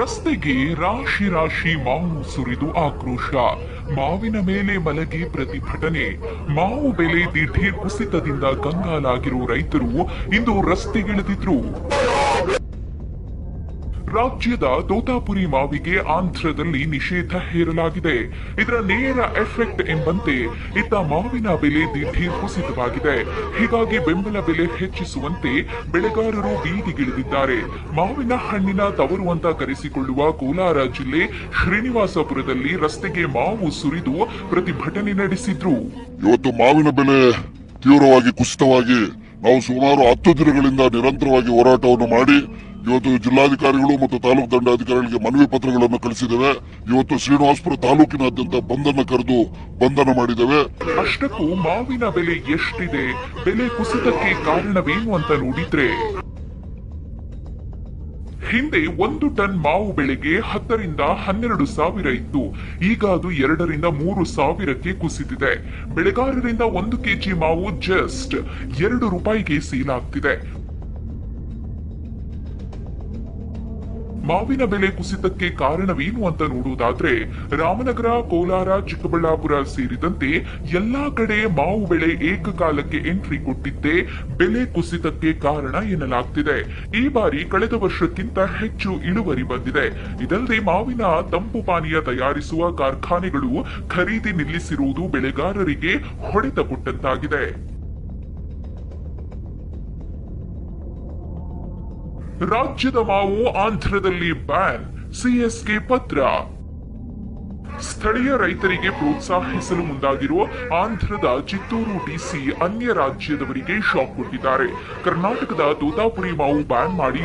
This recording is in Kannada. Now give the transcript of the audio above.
ರಸ್ತೆಗೆ ರಾಶಿ ರಾಶಿ ಮಾವು ಸುರಿದು ಆಕ್ರೋಶ. ಮಾವಿನ ಮೇಲೆ ಮಲಗಿ ಪ್ರತಿಭಟನೆ. ಮಾವು ಬೆಲೆ ದಿಢೀರ್ ಕುಸಿತದಿಂದ ಕಂಗಾಲಾಗಿರುವ ರೈತರು ಇಂದು ರಸ್ತೆಗಿಳಿದಿದ್ರು. ರಾಜ್ಯದ ತೋತಾಪುರಿ ಮಾವಿಗೆ ಆಂಧ್ರದಲ್ಲಿ ನಿಷೇಧ ಹೇರಲಾಗಿದೆ. ಇದರ ನೇರ ಎಫೆಕ್ಟ್ ಎಂಬಂತೆ ಇತ್ತ ಮಾವಿನ ಬೆಲೆ ದಿಢೀರ್ ಕುಸಿತವಾಗಿದೆ. ಹೀಗಾಗಿ ಬೆಂಬಲ ಬೆಲೆ ಹೆಚ್ಚಿಸುವಂತೆ ಬೆಳೆಗಾರರು ಬೀದಿಗಿಳಿದಿದ್ದಾರೆ. ಮಾವಿನ ಹಣ್ಣಿನ ತವರು ಅಂತ ಕರೆಸಿಕೊಳ್ಳುವ ಕೋಲಾರ ಜಿಲ್ಲೆ ಶ್ರೀನಿವಾಸಪುರದಲ್ಲಿ ರಸ್ತೆಗೆ ಮಾವು ಸುರಿದು ಪ್ರತಿಭಟನೆ ನಡೆಸಿದ್ರು. ಇವತ್ತು ಮಾವಿನ ಬೆಲೆ ತೀವ್ರವಾಗಿ ಕುಸಿತವಾಗಿ ನಾವು ಸುಮಾರು ಹತ್ತು ದಿನಗಳಿಂದ ನಿರಂತರವಾಗಿ ಹೋರಾಟವನ್ನು ಮಾಡಿ ಇವತ್ತು ಜಿಲ್ಲಾಧಿಕಾರಿಗಳು ಮತ್ತು ತಾಲೂಕು ದಂಡಾಧಿಕಾರಿಗಳಿಗೆ ಮನವಿ ಪತ್ರಗಳನ್ನು ಕಳಿಸಿದ್ದೇವೆ. ಇವತ್ತು ಶ್ರೀನಿವಾಸಪುರ ತಾಲೂಕಿನಾದ್ಯಂತ ಬಂಧನ ಕರೆದು ಬಂಧನ ಮಾಡಿದ್ದೇವೆ. ಅಷ್ಟಕ್ಕೂ ಮಾವಿನ ಬೆಲೆ ಎಷ್ಟಿದೆ? ಬೆಲೆ ಕುಸಿತಕ್ಕೆ ಕಾರಣವೇನು ಅಂತ ನೋಡಿದ್ರೆ ಹಿಂದೆ ಒಂದು ಟನ್ ಮಾವು ಬೆಳೆಗೆ ಹತ್ತರಿಂದ ಹನ್ನೆರಡು ಸಾವಿರ ಇತ್ತು. ಈಗ ಅದು ಎರಡರಿಂದ ಮೂರು ಸಾವಿರಕ್ಕೆ ಕುಸಿದಿದೆ. ಬೆಳೆಗಾರರಿಂದ ಒಂದು ಕೆಜಿ ಮಾವು ಜಸ್ಟ್ ಎರಡು ರೂಪಾಯಿಗೆ ಸೇಲ್ ಮಾವಿನ ಬೆಲೆ ಕುಸಿತಕ್ಕೆ ಕಾರಣವೇನು ಅಂತ ನೋಡುವುದಾದ್ರೆ ರಾಮನಗರ, ಕೋಲಾರ, ಚಿಕ್ಕಬಳ್ಳಾಪುರ ಸೇರಿದಂತೆ ಎಲ್ಲಾ ಕಡೆ ಮಾವು ಬೆಳೆ ಏಕಕಾಲಕ್ಕೆ ಎಂಟ್ರಿ ಕೊಟ್ಟಿದ್ದೇ ಬೆಲೆ ಕುಸಿತಕ್ಕೆ ಕಾರಣ ಎನ್ನಲಾಗ್ತಿದೆ. ಈ ಬಾರಿ ಕಳೆದ ವರ್ಷಕ್ಕಿಂತ ಹೆಚ್ಚು ಇಳುವರಿ ಬಂದಿದೆ. ಇದಲ್ಲದೆ ಮಾವಿನ ತಂಪು ಪಾನೀಯ ತಯಾರಿಸುವ ಕಾರ್ಖಾನೆಗಳು ಖರೀದಿ ನಿಲ್ಲಿಸಿರುವುದು ಬೆಳೆಗಾರರಿಗೆ ಹೊಡೆತ ಕೊಟ್ಟಂತಾಗಿದೆ ರಾಜ್ಯದ ಮಾವು ಆಂಧ್ರದಲ್ಲಿ ಬ್ಯಾನ್ ಸಿಎಸ್ಕೆ ಪತ್ರ. ಸ್ಥಳೀಯ ರೈತರಿಗೆ ಪ್ರೋತ್ಸಾಹಿಸಲು ಮುಂದಾಗಿರುವ ಆಂಧ್ರದ ಚಿತ್ತೂರು ಡಿಸಿ ಅನ್ಯ ರಾಜ್ಯದವರಿಗೆ ಶಾಕ್ ಕೊಟ್ಟಿದ್ದಾರೆ. ಕರ್ನಾಟಕದ ತೋತಾಪುರಿ ಮಾವು ಬ್ಯಾನ್ ಮಾಡಿ